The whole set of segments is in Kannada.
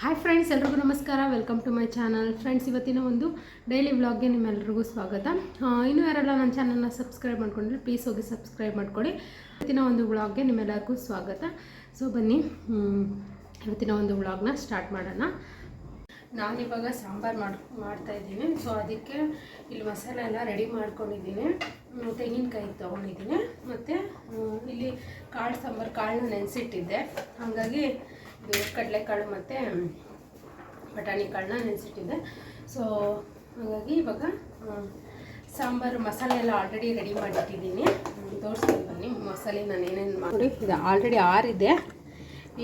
ಹಾಯ್ ಫ್ರೆಂಡ್ಸ್ ಎಲ್ರಿಗೂ ನಮಸ್ಕಾರ. Welcome to my channel friends ಇವತ್ತಿನ ಒಂದು ಡೈಲಿ ವ್ಲಾಗ್ಗೆ ನಿಮ್ಮೆಲ್ಲರಿಗೂ ಸ್ವಾಗತ. ಇನ್ನೂ ಯಾರೆಲ್ಲ ನನ್ನ ಚಾನಲ್ನ ಸಬ್ಸ್ಕ್ರೈಬ್ ಮಾಡ್ಕೊಂಡ್ರೆ ಪ್ಲೀಸ್ ಹೋಗಿ ಸಬ್ಸ್ಕ್ರೈಬ್ ಮಾಡ್ಕೊಳ್ಳಿ ಇವತ್ತಿನ ಒಂದು ವ್ಲಾಗ್ಗೆ ನಿಮ್ಮೆಲ್ಲರಿಗೂ ಸ್ವಾಗತ. ಸೊ ಬನ್ನಿ. ಇವತ್ತಿನ ಒಂದು ವ್ಲಾಗ್ನ ಸ್ಟಾರ್ಟ್ ಮಾಡೋಣ. ನಾನಿವಾಗ ಸಾಂಬಾರು ಮಾಡ್, ಮಾಡ್ತಾ ಇದ್ದೀನಿ. ಸೊ ಅದಕ್ಕೆ ಇಲ್ಲಿ ಮಸಾಲೆ ಎಲ್ಲ ರೆಡಿ ಮಾಡ್ಕೊಂಡಿದ್ದೀನಿ. ತೆಂಗಿನಕಾಯಿ ತೊಗೊಂಡಿದ್ದೀನಿ. ಮತ್ತು ಇಲ್ಲಿ ಕಾಳು ಸಾಂಬಾರು, ಕಾಳನ್ನ ನೆನೆಸಿಟ್ಟಿದ್ದೆ. ಹಾಗಾಗಿ ಕಡಲೆಕಾಳು ಮತ್ತು ಬಟಾಣಿ ಕಾಳನ್ನ ನೆನೆಸಿಟ್ಟಿದ್ದೆ. ಸೊ ಹಾಗಾಗಿ ಇವಾಗ ಸಾಂಬಾರು ಮಸಾಲೆ ಎಲ್ಲ ಆಲ್ರೆಡಿ ರೆಡಿ ಮಾಡಿಟ್ಟಿದ್ದೀನಿ. ತೋರಿಸ್ತೀನಿ ಬನ್ನಿ ಮಸಾಲೆ ನಾನು ಏನೇನು ಮಾಡಿ ಇದು ಆಲ್ರೆಡಿ ಆರಿದೆ.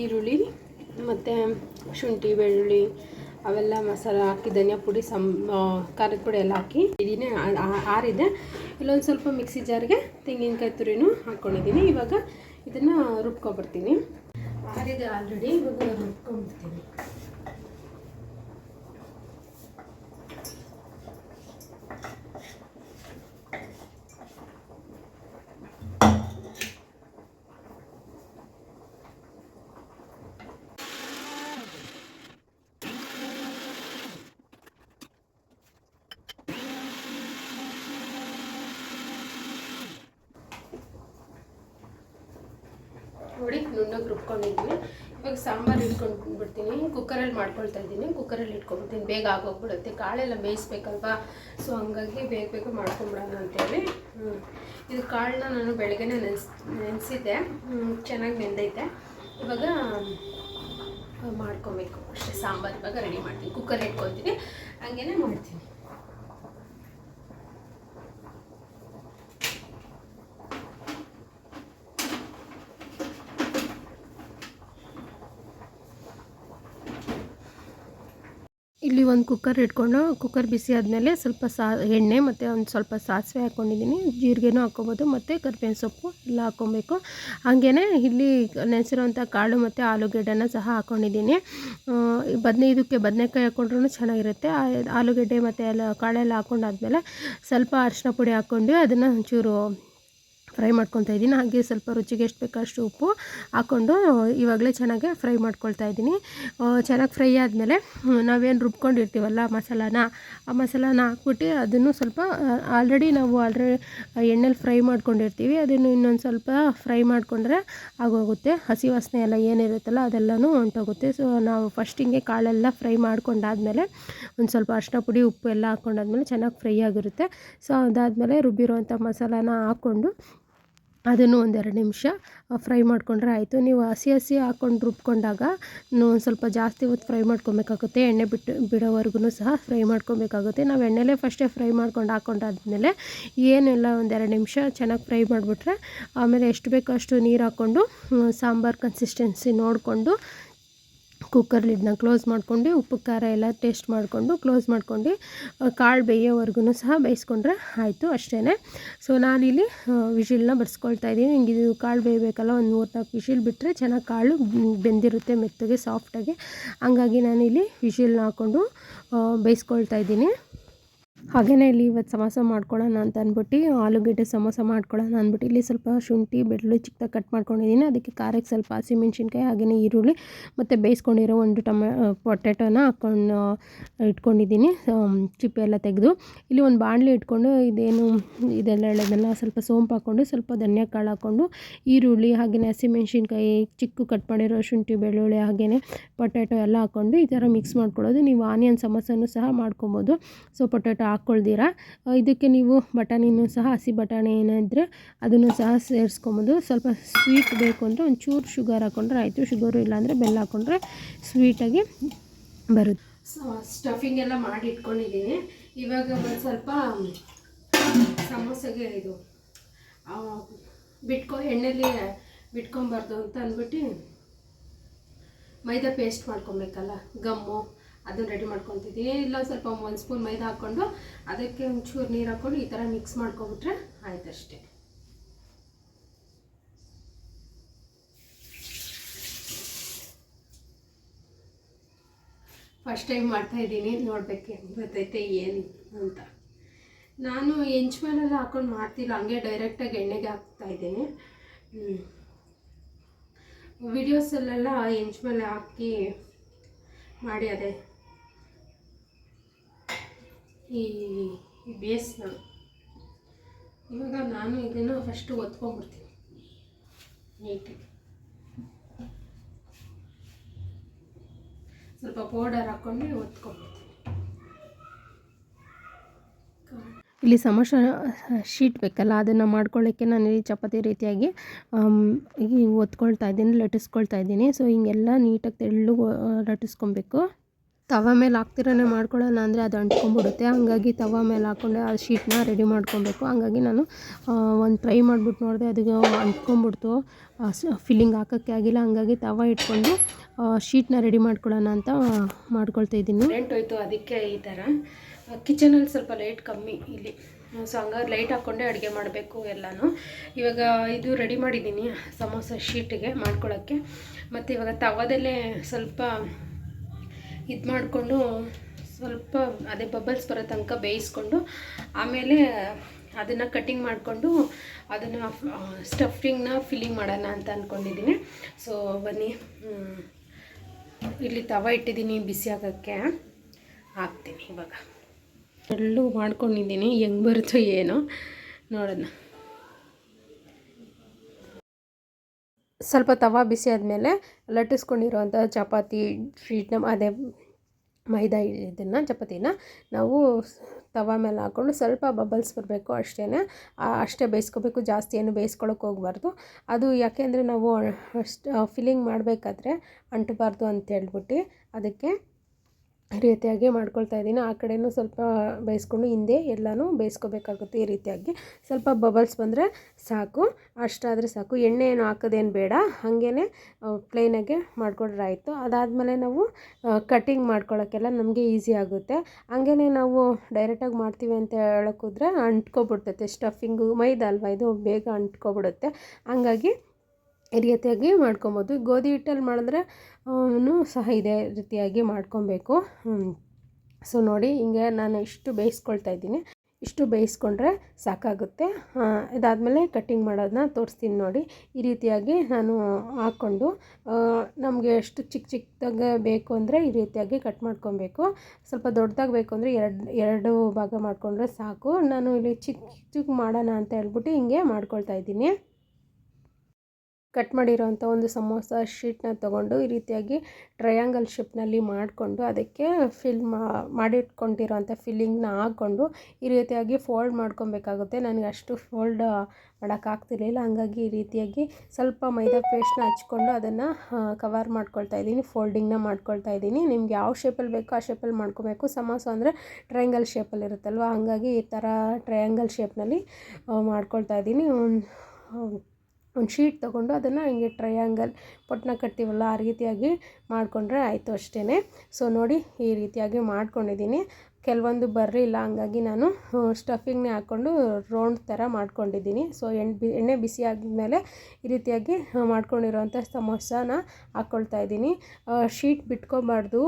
ಈರುಳ್ಳಿ ಮತ್ತು ಶುಂಠಿ, ಬೆಳ್ಳುಳ್ಳಿ, ಅವೆಲ್ಲ ಮಸಾಲ ಹಾಕಿ, ಧನಿಯಾ ಪುಡಿ, ಸಂ ಖಾರದ ಪುಡಿ ಎಲ್ಲ ಹಾಕಿ ಇದೀನಿ ಆರಿದೆ. ಇಲ್ಲೊಂದು ಸ್ವಲ್ಪ ಮಿಕ್ಸಿ ಜಾರಿಗೆ ತೆಂಗಿನಕಾಯಿ ತುರಿನೂ ಹಾಕ್ಕೊಂಡಿದ್ದೀನಿ ಇವಾಗ ಇದನ್ನು ರುಬ್ಕೊಬರ್ತೀನಿ. ಆರಿದೆ ಆಲ್ರೆಡಿ ಇವಾಗ ರುಬ್ಕೊಂಡ್ಬಿಡ್ತೀನಿ ನೋಡಿ, ನುಣ್ಣಗೆ ರುಬ್ಕೊಂಡಿದ್ದೀನಿ ಇವಾಗ ಸಾಂಬಾರು ಇಟ್ಕೊಂಡು ಬಿಡ್ತೀನಿ ಕುಕ್ಕರಲ್ಲಿ ಮಾಡ್ಕೊಳ್ತಾ ಇದ್ದೀನಿ. ಕುಕ್ಕರಲ್ಲಿ ಇಟ್ಕೊಂಡ್ಬಿಡ್ತೀನಿ. ಬೇಗ ಆಗೋಗ್ಬಿಡುತ್ತೆ. ಕಾಳೆಲ್ಲ ಬೇಯಿಸ್ಬೇಕಲ್ವಾ? ಸೊ ಹಂಗಾಗಿ ಬೇಗ ಬೇಗ ಮಾಡ್ಕೊಂಬಿಡೋಣ ಅಂತೇಳಿ. ಇದು ಕಾಳನ್ನ ನಾನು ಬೆಳಗ್ಗೆ ನೆನೆಸ್, ನೆನೆಸಿದ್ದೆ. ಚೆನ್ನಾಗಿ ನೆಂದೈತೆ. ಇವಾಗ, ಮಾಡ್ಕೊಬೇಕು. ಅಷ್ಟೇ ಸಾಂಬಾರು ಇವಾಗ ರೆಡಿ ಮಾಡ್ತೀನಿ. ಕುಕ್ಕರ್ ಇಟ್ಕೊತೀನಿ ಹಂಗೇನೆ ಮಾಡ್ತೀನಿ. ಇಲ್ಲಿ ಒಂದು ಕುಕ್ಕರ್ ಇಟ್ಕೊಂಡು ಕುಕ್ಕರ್ ಬಿಸಿ ಆದಮೇಲೆ ಸ್ವಲ್ಪ ಸಾ, ಎಣ್ಣೆ ಮತ್ತು ಒಂದು ಸ್ವಲ್ಪ ಸಾಸಿವೆ ಹಾಕ್ಕೊಂಡಿದ್ದೀನಿ ಜೀರಿಗೆನೂ ಹಾಕ್ಕೊಬೋದು ಮತ್ತು ಕರ್ಬೇವಿನ ಸೊಪ್ಪು ಎಲ್ಲ ಹಾಕ್ಕೊಬೇಕು. ಹಾಗೆಯೇ ಇಲ್ಲಿ ನೆನೆಸಿರೋಂಥ ಕಾಳು ಮತ್ತು ಆಲೂಗೆಡ್ಡೆನ ಸಹ ಹಾಕ್ಕೊಂಡಿದ್ದೀನಿ ಬದನೆ, ಇದಕ್ಕೆ ಬದನೆಕಾಯಿ ಹಾಕ್ಕೊಂಡ್ರೂ ಚೆನ್ನಾಗಿರುತ್ತೆ. ಆಲೂಗೆಡ್ಡೆ ಮತ್ತು ಎಲ್ಲ ಕಾಳೆಲ್ಲ ಹಾಕ್ಕೊಂಡಾದ್ಮೇಲೆ ಸ್ವಲ್ಪ ಅರಿಶಿನ ಪುಡಿ ಹಾಕ್ಕೊಂಡು ಅದನ್ನು ಒಂಚೂರು ಫ್ರೈ ಮಾಡ್ಕೊತಾ ಇದ್ದೀನಿ. ಹಾಗೆ ಸ್ವಲ್ಪ ರುಚಿಗೆ ಎಷ್ಟು ಬೇಕೋ ಅಷ್ಟು ಉಪ್ಪು ಹಾಕ್ಕೊಂಡು ಇವಾಗಲೇ ಚೆನ್ನಾಗಿ ಫ್ರೈ ಮಾಡ್ಕೊಳ್ತಾ ಇದ್ದೀನಿ. ಚೆನ್ನಾಗಿ ಫ್ರೈ ಆದಮೇಲೆ ನಾವೇನು ರುಬ್ಕೊಂಡಿರ್ತೀವಲ್ಲ ಮಸಾಲಾನ, ಆ ಮಸಾಲಾನ ಹಾಕ್ಬಿಟ್ಟು ಅದನ್ನು ಸ್ವಲ್ಪ ಆಲ್ರೆಡಿ ನಾವು ಆಲ್ರೆಡಿ ಎಣ್ಣೆಲಿ ಫ್ರೈ ಮಾಡ್ಕೊಂಡಿರ್ತೀವಿ. ಅದನ್ನು ಇನ್ನೊಂದು ಸ್ವಲ್ಪ ಫ್ರೈ ಮಾಡಿಕೊಂಡ್ರೆ ಆಗೋಗುತ್ತೆ. ಹಸಿ ವಾಸನೆ ಎಲ್ಲ ಏನಿರುತ್ತಲ್ಲ ಅದೆಲ್ಲನೂ ಹೊಂಟೋಗುತ್ತೆ ಸೊ ನಾವು ಫಸ್ಟಿಂಗೆ ಕಾಳೆಲ್ಲ ಫ್ರೈ ಮಾಡ್ಕೊಂಡಾದ್ಮೇಲೆ ಒಂದು ಸ್ವಲ್ಪ ಅರಿಶಿನ ಪುಡಿ, ಉಪ್ಪು ಎಲ್ಲ ಹಾಕ್ಕೊಂಡಾದ್ಮೇಲೆ ಚೆನ್ನಾಗಿ ಫ್ರೈ ಆಗಿರುತ್ತೆ. ಸೊ ಅದಾದಮೇಲೆ ರುಬ್ಬಿರುವಂಥ ಮಸಾಲಾನ ಹಾಕ್ಕೊಂಡು ಅದನ್ನು ಒಂದೆರಡು ನಿಮಿಷ ಫ್ರೈ ಮಾಡಿಕೊಂಡ್ರೆ ಆಯಿತು. ನೀವು ಹಸಿ ಹಸಿ ಹಾಕ್ಕೊಂಡು ರುಬ್ಕೊಂಡಾಗ ಒಂದು ಸ್ವಲ್ಪ ಜಾಸ್ತಿ ಹೊತ್ತು ಫ್ರೈ ಮಾಡ್ಕೊಬೇಕಾಗುತ್ತೆ. ಎಣ್ಣೆ ಬಿಟ್ಟು ಬಿಡೋವರೆಗೂ ಸಹ ಫ್ರೈ ಮಾಡ್ಕೊಬೇಕಾಗುತ್ತೆ. ನಾವು ಎಣ್ಣೆಲೇ ಫಸ್ಟೇ ಫ್ರೈ ಮಾಡ್ಕೊಂಡು ಹಾಕ್ಕೊಂಡಾದ್ಮೇಲೆ ಏನೆಲ್ಲ ಒಂದೆರಡು ನಿಮಿಷ ಚೆನ್ನಾಗಿ ಫ್ರೈ ಮಾಡಿಬಿಟ್ರೆ, ಆಮೇಲೆ ಎಷ್ಟು ಬೇಕೋ ಅಷ್ಟು ನೀರು ಹಾಕ್ಕೊಂಡು ಸಾಂಬಾರು ಕನ್ಸಿಸ್ಟೆನ್ಸಿ ನೋಡಿಕೊಂಡು ಕುಕ್ಕರ್ ಲಿಡ್ನ ಕ್ಲೋಸ್ ಮಾಡ್ಕೊಂಡು ಉಪ್ಪು, ಖಾರ ಎಲ್ಲ ಟೇಸ್ಟ್ ಮಾಡಿಕೊಂಡು ಕ್ಲೋಸ್ ಮಾಡ್ಕೊಂಡು ಕಾಳು ಬೇಯೋವರೆಗೂ ಸಹ ಬೇಯಿಸ್ಕೊಂಡ್ರೆ ಆಯಿತು ಅಷ್ಟೇ ಸೊ ನಾನಿಲ್ಲಿ ವಿಷಿಲ್ನ ಬರ್ಸ್ಕೊಳ್ತಾ ಇದ್ದೀನಿ. ಹಿಂಗೆ ಇದು ಕಾಳು ಬೇಯಬೇಕಲ್ಲ, ಒಂದು ಮೂರು ನಾಲ್ಕು ವಿಶಿಲ್ ಬಿಟ್ಟರೆ ಚೆನ್ನಾಗಿ ಕಾಳು ಬೆಂದಿರುತ್ತೆ ಮೆತ್ತಗೆ ಸಾಫ್ಟಾಗಿ ಹಂಗಾಗಿ ನಾನಿಲ್ಲಿ ವಿಶಿಲ್ನ ಹಾಕ್ಕೊಂಡು ಬೇಯಿಸ್ಕೊಳ್ತಾ ಇದ್ದೀನಿ. ಹಾಗೆಯೇ ಇಲ್ಲಿ ಇವತ್ತು ಸಮೋಸ ಮಾಡ್ಕೊಳ್ಳೋಣ ಅಂತ ಅಂದ್ಬಿಟ್ಟು, ಆಲೂಗಡ್ಡೆ ಸಮೋಸ ಮಾಡ್ಕೊಳ್ಳೋಣ ಅಂದ್ಬಿಟ್ಟು, ಇಲ್ಲಿ ಸ್ವಲ್ಪ ಶುಂಠಿ, ಬೆಳ್ಳುಳ್ಳಿ ಚಿಕ್ಕದಾಗಿ ಕಟ್ ಮಾಡ್ಕೊಂಡಿದ್ದೀನಿ. ಅದಕ್ಕೆ ಖಾರಕ್ಕೆ ಸ್ವಲ್ಪ ಹಸಿಮೆಣ್ಸಿನ್ಕಾಯಿ ಹಾಗೆಯೇ ಈರುಳ್ಳಿ, ಮತ್ತು ಬೇಯಿಸ್ಕೊಂಡಿರೋ ಒಂದು ಟೊಮೆ ಪೊಟ್ಯಾಟೋನ ಹಾಕ್ಕೊಂಡು ಇಟ್ಕೊಂಡಿದ್ದೀನಿ. ಚಿಪ್ಪೆ ಎಲ್ಲ ತೆಗೆದು, ಇಲ್ಲಿ ಒಂದು ಬಾಣಲಿ ಇಟ್ಕೊಂಡು, ಇದೇನು, ಇದೆಲ್ಲ ಎಳೆದೆಲ್ಲ ಸ್ವಲ್ಪ ಸೋಂಪು ಹಾಕ್ಕೊಂಡು, ಸ್ವಲ್ಪ ಧನಿಯಾ ಕಾಳು ಹಾಕ್ಕೊಂಡು, ಈರುಳ್ಳಿ ಹಾಗೆಯೇ ಹಸಿಮೆಣ್ಸಿನ್ಕಾಯಿ ಚಿಕ್ಕ ಕಟ್ ಮಾಡಿರೋ ಶುಂಠಿ, ಬೆಳ್ಳುಳ್ಳಿ ಹಾಗೆಯೇ ಪೊಟ್ಯಾಟೊ ಎಲ್ಲ ಹಾಕ್ಕೊಂಡು ಈ ಥರ ಮಿಕ್ಸ್ ಮಾಡ್ಕೊಳ್ಳೋದು. ನೀವು ಆನಿಯನ್ ಸಮೋಸನೂ ಸಹ ಮಾಡ್ಕೊಬೋದು. ಸೊ, ಪೊಟ್ಯಾಟೊ ಹಾಕ್ಕೊಳ್ದಿರ ಇದಕ್ಕೆ ನೀವು ಬಟಾಣಿನೂ ಸಹ, ಹಸಿ ಬಟಾಣಿ ಏನಾದರೆ ಅದನ್ನು ಸಹ ಸೇರಿಸ್ಕೊಬೋದು. ಸ್ವಲ್ಪ ಸ್ವೀಟ್ ಬೇಕು ಅಂದರೆ ಒಂಚೂರು ಶುಗರ್ ಹಾಕ್ಕೊಂಡ್ರೆ ಆಯಿತು. ಶುಗರು ಇಲ್ಲಾಂದರೆ ಬೆಲ್ಲ ಹಾಕ್ಕೊಂಡ್ರೆ ಸ್ವೀಟಾಗಿ ಬರುತ್ತೆ. ಸ್ಟಫಿಂಗ್ ಎಲ್ಲ ಮಾಡಿ ಇಟ್ಕೊಂಡಿದ್ದೀನಿ. ಇವಾಗ ಒಂದು ಸ್ವಲ್ಪ ಸಮೋಸೆಗೆ ಇದು ಬಿಟ್ಕೊ, ಎಣ್ಣೆಲಿ ಬಿಟ್ಕೊಬಾರ್ದು ಅಂತ ಅಂದ್ಬಿಟ್ಟು ಮೈದಾ ಪೇಸ್ಟ್ ಮಾಡ್ಕೊಬೇಕಲ್ಲ ಗಮ್ಮು. ಅದನ್ನು ರೆಡಿ ಮಾಡ್ಕೊತಿದ್ದೀನಿ ಇಲ್ಲ, ಸ್ವಲ್ಪ ಒಂದು ಸ್ಪೂನ್ ಮೈದಾ ಹಾಕ್ಕೊಂಡು ಅದಕ್ಕೆ ಒಂಚೂರು ನೀರು ಹಾಕ್ಕೊಂಡು ಈ ಥರ ಮಿಕ್ಸ್ ಮಾಡ್ಕೊಬಿಟ್ರೆ ಆಯ್ತಷ್ಟೇ ಫಸ್ಟ್ ಟೈಮ್ ಮಾಡ್ತಾ ಇದ್ದೀನಿ. ನೋಡ್ಬೇಕು ಬರ್ತೈತೆ, ಏನು ಅಂತ. ನಾನು ಹೆಂಚ್ ಮೇಲೆಲ್ಲ ಹಾಕೊಂಡು ಮಾಡ್ತಿಲ್ಲ. ಹಂಗೆ ಡೈರೆಕ್ಟಾಗಿ ಎಣ್ಣೆಗೆ ಹಾಕ್ತಾ ಇದ್ದೀನಿ. ವಿಡಿಯೋಸಲ್ಲೆಲ್ಲ ಹೆಂಚ್ ಮೇಲೆ ಹಾಕಿ ಮಾಡಿ ಅದೇ. ಈ ಬೇಸ್ನ ಇವಾಗ ನಾನು ಇದನ್ನು ಫಸ್ಟು ಒತ್ಕೊಂಡ್ಬಿಡ್ತೀನಿ. ನೀಟಾಗಿ ಸ್ವಲ್ಪ ಪೌಡರ್ ಹಾಕ್ಕೊಂಡು ಒತ್ಕೊಂಡ್ಬಿಡ್ತೀನಿ. ಇಲ್ಲಿ ಸಮೋಸ ಶೀಟ್ ಬೇಕಲ್ಲ, ಅದನ್ನು ಮಾಡ್ಕೊಳ್ಳೋಕ್ಕೆ ನಾನು ಇಲ್ಲಿ ಚಪಾತಿ ರೀತಿಯಾಗಿ ಒತ್ಕೊಳ್ತಾ ಇದ್ದೀನಿ, ಲಟ್ಟಿಸ್ಕೊಳ್ತಾ ಇದ್ದೀನಿ. ಸೊ ಹಿಂಗೆಲ್ಲ ನೀಟಾಗಿ ತೆಳ್ಳಗೆ ಲಟ್ಟಿಸ್ಕೊಬೇಕು. ತವ ಮೇಲೆ ಹಾಕ್ತಿರೋನೆ ಮಾಡ್ಕೊಳ್ಳೋಣ ಅಂದರೆ ಅದು ಅಂಟ್ಕೊಂಡ್ಬಿಡುತ್ತೆ ಹಂಗಾಗಿ ತವ ಮೇಲೆ ಹಾಕ್ಕೊಂಡೆ ಆ ಶೀಟ್ನ ರೆಡಿ ಮಾಡ್ಕೊಬೇಕು. ಹಂಗಾಗಿ ನಾನು ಒಂದು ಟ್ರೈ ಮಾಡಿಬಿಟ್ಟು ನೋಡಿದೆ ಅದಕ್ಕೆ ಅಂಟ್ಕೊಂಡ್ಬಿಡ್ತು ಫಿಲ್ಲಿಂಗ್ ಹಾಕೋಕ್ಕೆ ಆಗಿಲ್ಲ. ಹಂಗಾಗಿ ತವ ಇಟ್ಕೊಂಡು ಶೀಟ್ನ ರೆಡಿ ಮಾಡ್ಕೊಳ್ಳೋಣ ಅಂತ ಮಾಡ್ಕೊಳ್ತಾ ಇದ್ದೀನಿ. ರೆಂಟ್ ಹೋಯ್ತು, ಅದಕ್ಕೆ ಈ ಥರ. ಕಿಚನಲ್ಲಿ ಸ್ವಲ್ಪ ಲೈಟ್ ಕಮ್ಮಿ ಇಲ್ಲಿ. ಸೊ ಹಂಗಾಗಿ ಲೈಟ್ ಹಾಕ್ಕೊಂಡೆ ಅಡುಗೆ ಮಾಡಬೇಕು ಎಲ್ಲನೂ. ಇವಾಗ ಇದು ರೆಡಿ ಮಾಡಿದ್ದೀನಿ, ಸಮೋಸ ಶೀಟಿಗೆ ಮಾಡ್ಕೊಳ್ಳೋಕ್ಕೆ ಮತ್ತು ಇವಾಗ ತವದಲ್ಲೇ ಸ್ವಲ್ಪ ಇದು ಮಾಡಿಕೊಂಡು ಸ್ವಲ್ಪ ಅದೇ ಬಬಲ್ಸ್ ಬರೋ ತನಕ ಬೇಯಿಸ್ಕೊಂಡು ಆಮೇಲೆ ಅದನ್ನು ಕಟ್ಟಿಂಗ್ ಮಾಡಿಕೊಂಡು ಅದನ್ನು ಸ್ಟಫಿಂಗ್ನ ಫಿಲ್ಲಿಂಗ್ ಮಾಡೋಣ ಅಂತ ಅಂದ್ಕೊಂಡಿದ್ದೀನಿ ಸೊ ಬನ್ನಿ. ಇಲ್ಲಿ ತವ ಇಟ್ಟಿದ್ದೀನಿ ಬಿಸಿ ಆಗೋಕ್ಕೆ. ಹಾಕ್ತೀನಿ ಇವಾಗ. ಎಳ್ಳು ಮಾಡ್ಕೊಂಡಿದ್ದೀನಿ ಹೆಂಗೆ ಬರುತ್ತೋ ಏನೋ. ನೋಡೋಣ. ಸ್ವಲ್ಪ ತವ ಬಿಸಿ ಆದಮೇಲೆ ಲಟ್ಟಿಸ್ಕೊಂಡಿರೋಂಥ ಚಪಾತಿ ಶೀಟ್ನ ಅದೇ ಮೈದಾ ಇದನ್ನು, ಚಪಾತಿನ ನಾವು ತವ ಮೇಲೆ ಹಾಕ್ಕೊಂಡು ಸ್ವಲ್ಪ ಬಬಲ್ಸ್ ಬರಬೇಕು ಅಷ್ಟೇ ಅಷ್ಟೇ ಬೇಯಿಸ್ಕೋಬೇಕು, ಜಾಸ್ತಿ ಏನು ಬೇಯಿಸ್ಕೊಳಕ್ಕೆ ಹೋಗ್ಬಾರ್ದು. ಅದು ಯಾಕೆಂದರೆ ನಾವು ಅಷ್ಟು ಫಿಲ್ಲಿಂಗ್ ಮಾಡಬೇಕಾದ್ರೆ ಅಂಟಬಾರ್ದು ಅಂತ ಹೇಳ್ಬಿಟ್ಟು ಅದಕ್ಕೆ ರೀತಿಯಾಗಿ ಮಾಡ್ಕೊಳ್ತಾ ಇದ್ದೀನಿ. ಆ ಕಡೆಯೂ ಸ್ವಲ್ಪ ಬೇಯಿಸ್ಕೊಂಡು ಹಿಂದೆ ಎಲ್ಲನೂ ಬೇಯಿಸ್ಕೋಬೇಕಾಗುತ್ತೆ ಈ ರೀತಿಯಾಗಿ. ಸ್ವಲ್ಪ ಬಬಲ್ಸ್ ಬಂದರೆ ಸಾಕು. ಅಷ್ಟಾದರೆ ಸಾಕು. ಎಣ್ಣೆ ಏನು ಹಾಕೋದೇನು ಬೇಡ. ಹಾಗೇ ಪ್ಲೇನಾಗೆ ಮಾಡ್ಕೊಂಡ್ರೆ ಆಯಿತು. ಅದಾದಮೇಲೆ ನಾವು ಕಟ್ಟಿಂಗ್ ಮಾಡ್ಕೊಳ್ಳೋಕ್ಕೆಲ್ಲ ನಮಗೆ ಈಸಿ ಆಗುತ್ತೆ. ಹಾಗೇ ನಾವು ಡೈರೆಕ್ಟಾಗಿ ಮಾಡ್ತೀವಿ ಅಂತ ಹೇಳೋಕ್ಕೋದ್ರೆ ಅಂಟ್ಕೊಬಿಡ್ತೈತೆ. ಸ್ಟಫಿಂಗು ಮೈದಾ ಅಲ್ವಾ? ಇದು ಬೇಗ ಅಂಟ್ಕೊಬಿಡುತ್ತೆ. ಹಂಗಾಗಿ ಈ ರೀತಿಯಾಗಿ ಮಾಡ್ಕೊಬೋದು. ಗೋಧಿ ಹಿಟ್ಟಲ್ಲಿ ಮಾಡಿದ್ರೆ ಸಹ ಇದೇ ರೀತಿಯಾಗಿ ಮಾಡ್ಕೊಬೇಕು. ಸೊ, ನೋಡಿ, ಹಿಂಗೆ ನಾನು ಇಷ್ಟು ಬೇಯಿಸ್ಕೊಳ್ತಾ ಇದ್ದೀನಿ. ಇಷ್ಟು ಬೇಯಿಸ್ಕೊಂಡ್ರೆ ಸಾಕಾಗುತ್ತೆ. ಇದಾದಮೇಲೆ ಕಟ್ಟಿಂಗ್ ಮಾಡೋದನ್ನ ತೋರಿಸ್ತೀನಿ ನೋಡಿ. ಈ ರೀತಿಯಾಗಿ ನಾನು ಹಾಕ್ಕೊಂಡು ನಮಗೆ ಎಷ್ಟು ಚಿಕ್ಕ ಚಿಕ್ಕದಾಗಿ ಬೇಕು ಅಂದರೆ ಈ ರೀತಿಯಾಗಿ ಕಟ್ ಮಾಡ್ಕೊಬೇಕು. ಸ್ವಲ್ಪ ದೊಡ್ಡದಾಗಿ ಬೇಕು ಅಂದರೆ ಎರಡು ಎರಡು ಭಾಗ ಮಾಡಿಕೊಂಡ್ರೆ ಸಾಕು. ನಾನು ಇಲ್ಲಿ ಚಿಕ್ಕ ಚಿಕ್ಕ ಮಾಡೋಣ ಅಂತ ಹೇಳ್ಬಿಟ್ಟು ಹಿಂಗೆ ಮಾಡ್ಕೊಳ್ತಾ ಇದ್ದೀನಿ. ಕಟ್ ಮಾಡಿರೋಂಥ ಒಂದು ಸಮೋಸ ಶೀಟ್ನ ತೊಗೊಂಡು ಈ ರೀತಿಯಾಗಿ ಟ್ರಯಾಂಗಲ್ ಶೇಪ್ನಲ್ಲಿ ಮಾಡಿಕೊಂಡು ಅದಕ್ಕೆ ಫಿಲ್ ಮಾಡಿಟ್ಕೊಂಡಿರೋಂಥ ಫಿಲ್ಲಿಂಗ್ನ ಹಾಕ್ಕೊಂಡು ಈ ರೀತಿಯಾಗಿ ಫೋಲ್ಡ್ ಮಾಡ್ಕೊಬೇಕಾಗುತ್ತೆ. ನನಗೆ ಅಷ್ಟು ಫೋಲ್ಡ್ ಮಾಡೋಕ್ಕಾಗ್ತಿರ್ಲಿಲ್ಲ ಹಂಗಾಗಿ ಈ ರೀತಿಯಾಗಿ ಸ್ವಲ್ಪ ಮೈದಾ ಪೇಸ್ಟ್ನ ಹಚ್ಕೊಂಡು ಅದನ್ನು ಕವರ್ ಮಾಡ್ಕೊಳ್ತಾ ಇದ್ದೀನಿ ಫೋಲ್ಡಿಂಗ್ನ ಮಾಡ್ಕೊಳ್ತಾ ಇದ್ದೀನಿ. ನಿಮ್ಗೆ ಯಾವ ಶೇಪಲ್ಲಿ ಬೇಕೋ ಆ ಶೇಪಲ್ಲಿ ಮಾಡ್ಕೋಬೇಕು. ಸಮೋಸ ಅಂದರೆ ಟ್ರಯಾಂಗಲ್ ಶೇಪಲ್ಲಿ ಇರುತ್ತಲ್ವ? ಹಾಗಾಗಿ ಈ ಥರ ಟ್ರಯಾಂಗಲ್ ಶೇಪ್ನಲ್ಲಿ ಮಾಡ್ಕೊಳ್ತಾ ಇದ್ದೀನಿ. ಒಂದು ಶೀಟ್ ತೊಗೊಂಡು ಅದನ್ನು ಹಿಂಗೆ ಟ್ರಯಾಂಗಲ್ ಪೊಟ್ನ ಕಟ್ತೀವಲ್ಲ ಆ ರೀತಿಯಾಗಿ ಮಾಡಿಕೊಂಡ್ರೆ ಆಯಿತು ಅಷ್ಟೇ ಸೊ ನೋಡಿ ಈ ರೀತಿಯಾಗಿ ಮಾಡ್ಕೊಂಡಿದ್ದೀನಿ. ಕೆಲವೊಂದು ಬರಲಿಲ್ಲ ಹಂಗಾಗಿ ನಾನು ಸ್ಟಫಿಂಗ್ನೇ ಹಾಕ್ಕೊಂಡು ರೌಂಡ್ ಥರ ಮಾಡ್ಕೊಂಡಿದ್ದೀನಿ. ಸೊ ಎಣ್ಣೆ ಬಿ, ಎಣ್ಣೆ ಬಿಸಿ ಆದಮೇಲೆ ಈ ರೀತಿಯಾಗಿ ಮಾಡ್ಕೊಂಡಿರೋಂಥ ಸಮೋಸನ ಹಾಕ್ಕೊಳ್ತಾ ಇದ್ದೀನಿ. ಶೀಟ್ ಬಿಟ್ಕೊಬಾರ್ದು.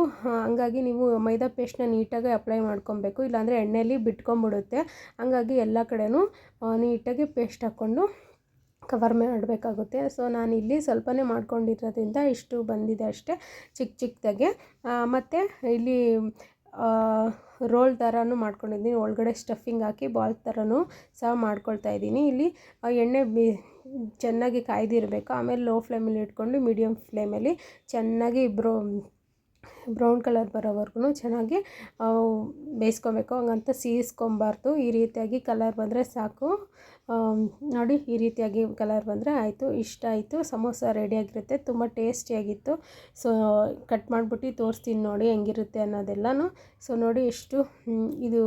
ಹಂಗಾಗಿ ನೀವು ಮೈದಾ ಪೇಸ್ಟ್ನ ನೀಟಾಗಿ ಅಪ್ಲೈ ಮಾಡ್ಕೊಬೇಕು. ಇಲ್ಲಾಂದರೆ ಎಣ್ಣೆಯಲ್ಲಿ ಬಿಟ್ಕೊಂಬಿಡುತ್ತೆ. ಹಂಗಾಗಿ ಎಲ್ಲ ಕಡೆಯೂ ನೀಟಾಗಿ ಪೇಸ್ಟ್ ಹಾಕ್ಕೊಂಡು ಕವರ್ ಮಾಡಬೇಕಾಗುತ್ತೆ. ಸೊ ಇಲ್ಲಿ ಸ್ವಲ್ಪನೇ ಮಾಡ್ಕೊಂಡಿರೋದ್ರಿಂದ ಇಷ್ಟು ಬಂದಿದೆ ಅಷ್ಟೇ ಚಿಕ್ಕ ಚಿಕ್ಕದಾಗೆ ಮತ್ತು ಇಲ್ಲಿ ರೋಲ್ ಥರನೂ ಮಾಡ್ಕೊಂಡಿದ್ದೀನಿ. ಒಳಗಡೆ ಸ್ಟಫಿಂಗ್ ಹಾಕಿ ಬಾಲ್ ಥರನೂ ಸಹ ಮಾಡ್ಕೊಳ್ತಾ ಇದ್ದೀನಿ. ಇಲ್ಲಿ ಎಣ್ಣೆ ಚೆನ್ನಾಗಿ ಕಾಯ್ದಿರಬೇಕು. ಆಮೇಲೆ ಲೋ ಫ್ಲೇಮಲ್ಲಿ ಇಟ್ಕೊಂಡು ಮೀಡಿಯಮ್ ಫ್ಲೇಮಲ್ಲಿ ಚೆನ್ನಾಗಿ ಬ್ರೌ ಬ್ರೌನ್ ಕಲರ್ ಬರೋವರೆಗೂ ಚೆನ್ನಾಗಿ ಬೇಯಿಸ್ಕೊಬೇಕು, ಹಂಗಂತ ಸೀಸ್ಕೊಬಾರ್ದು. ಈ ರೀತಿಯಾಗಿ ಕಲರ್ ಬಂದರೆ ಸಾಕು. ನೋಡಿ, ಈ ರೀತಿಯಾಗಿ ಕಲರ್ ಬಂದರೆ ಆಯಿತು, ಇಷ್ಟ ಆಯಿತು. ಸಮೋಸ ರೆಡಿಯಾಗಿರುತ್ತೆ ತುಂಬ ಟೇಸ್ಟಿಯಾಗಿತ್ತು. ಸೊ ಕಟ್ ಮಾಡಿಬಿಟ್ಟು ತೋರಿಸ್ತೀನಿ ನೋಡಿ ಹೆಂಗಿರುತ್ತೆ ಅನ್ನೋದೆಲ್ಲನೂ. ಸೊ ನೋಡಿ ಎಷ್ಟು ಇದು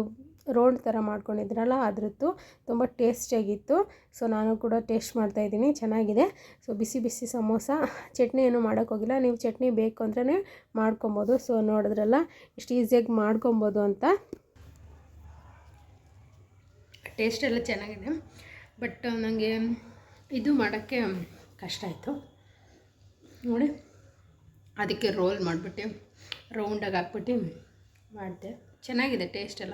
ರೋಡ್ ಥರ ಮಾಡ್ಕೊಂಡಿದ್ರಲ್ಲ, ಅದರದ್ದು ತುಂಬ ಟೇಸ್ಟಿಯಾಗಿತ್ತು. ಸೊ, ನಾನು ಕೂಡ ಟೇಸ್ಟ್ ಮಾಡ್ತಾಯಿದ್ದೀನಿ ಚೆನ್ನಾಗಿದೆ. ಸೊ, ಬಿಸಿ ಬಿಸಿ ಸಮೋಸ ಚಟ್ನಿ ಏನು ಮಾಡೋಕ್ಕೋಗಿಲ್ಲ ನೀವು ಚಟ್ನಿ ಬೇಕು ಅಂದ್ರೆ ಮಾಡ್ಕೊಬೋದು. ಸೊ, ನೋಡಿದ್ರಲ್ಲ, ಇಷ್ಟು ಈಸಿಯಾಗಿ ಮಾಡ್ಕೊಬೋದು ಅಂತ. ಟೇಸ್ಟ್ ಎಲ್ಲ ಚೆನ್ನಾಗಿದೆ. ಬಟ್ ನನಗೆ ಇದು ಮಾಡೋಕ್ಕೆ ಕಷ್ಟ ಆಯಿತು. ನೋಡಿ, ಅದಕ್ಕೆ ರೋಲ್ ಮಾಡಿಬಿಟ್ಟು ರೌಂಡಾಗಿ ಹಾಕ್ಬಿಟ್ಟು ಮಾಡಿದೆ. ಚೆನ್ನಾಗಿದೆ ಟೇಸ್ಟ್ ಎಲ್ಲ.